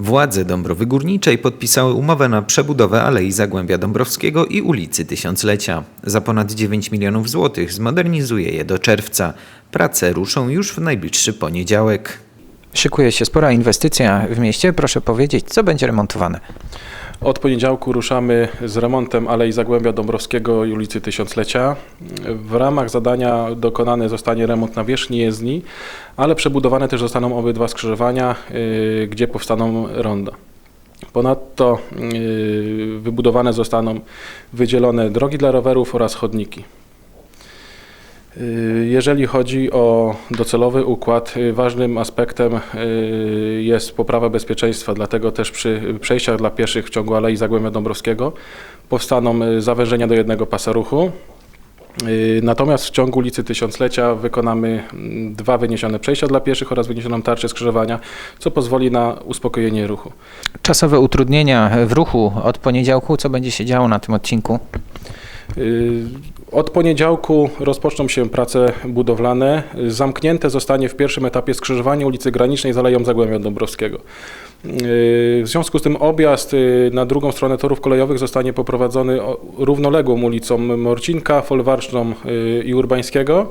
Władze Dąbrowy Górniczej podpisały umowę na przebudowę Alei Zagłębia Dąbrowskiego i ulicy Tysiąclecia. Za ponad 9 milionów złotych zmodernizuje je do czerwca. Prace ruszą już w najbliższy poniedziałek. Szykuje się spora inwestycja w mieście. Proszę powiedzieć, co będzie remontowane? Od poniedziałku ruszamy z remontem Alei Zagłębia Dąbrowskiego i ulicy Tysiąclecia. W ramach zadania dokonany zostanie remont nawierzchni jezdni, ale przebudowane też zostaną obydwa skrzyżowania, yy, gdzie powstaną ronda. Ponadto yy, wybudowane zostaną wydzielone drogi dla rowerów oraz chodniki. Y, Jeżeli chodzi o docelowy układ, y, ważnym aspektem y, jest poprawa bezpieczeństwa, dlatego też przy przejściach dla pieszych w ciągu Alei Zagłębia Dąbrowskiego powstaną zawężenia do jednego pasa ruchu. Natomiast w ciągu ulicy Tysiąclecia wykonamy mm, dwa wyniesione przejścia dla pieszych oraz wyniesioną tarczę skrzyżowania, co pozwoli na uspokojenie ruchu. Czasowe utrudnienia w ruchu od poniedziałku. Co będzie się działo na tym odcinku? Y, Od poniedziałku rozpoczną się prace budowlane. Zamknięte zostanie w pierwszym etapie skrzyżowanie ulicy Granicznej z Aleją Zagłębia Dąbrowskiego. Y, W związku z tym objazd y, na drugą stronę torów kolejowych zostanie poprowadzony równoległą ulicą Morcinka, Folwarczną i Urbańskiego.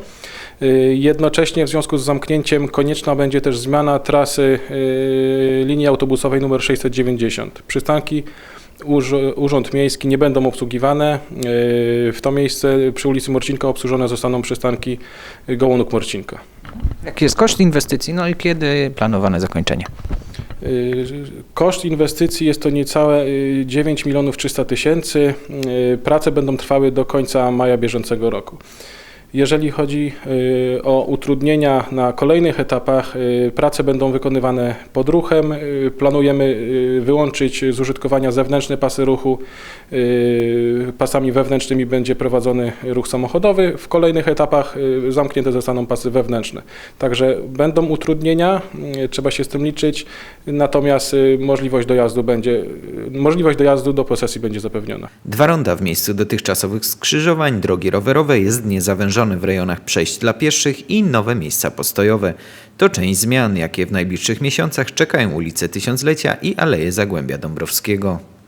Jednocześnie w związku z zamknięciem konieczna będzie też zmiana trasy linii autobusowej nr 690. Przystanki Urząd Miejski nie będą obsługiwane. Yy, W to miejsce przy ulicy Morcinka obsłużone zostaną przystanki Gołonuk Morcinka. Jaki jest koszt inwestycji? No i kiedy planowane zakończenie? Yy, Koszt inwestycji jest to niecałe yy, 9 milionów 300 tysięcy. Prace będą trwały do końca maja bieżącego roku. Jeżeli chodzi yy, o utrudnienia na kolejnych etapach, yy, prace będą wykonywane pod ruchem. Yy, Planujemy wyłączyć z użytkowania zewnętrzne pasy ruchu. Pasami wewnętrznymi będzie prowadzony ruch samochodowy. W kolejnych etapach zamknięte zostaną pasy wewnętrzne. Także będą utrudnienia, trzeba się z tym liczyć, natomiast możliwość dojazdu będzie, możliwość dojazdu do posesji będzie zapewniona. Dwa ronda w miejscu dotychczasowych skrzyżowań, drogi rowerowe, jezdnie zawężone w rejonach przejść dla pieszych i nowe miejsca postojowe. To część zmian, jakie w najbliższych miesiącach czekają ulice Tysiąclecia i Aleje Zagłębia Dąbrowskiego.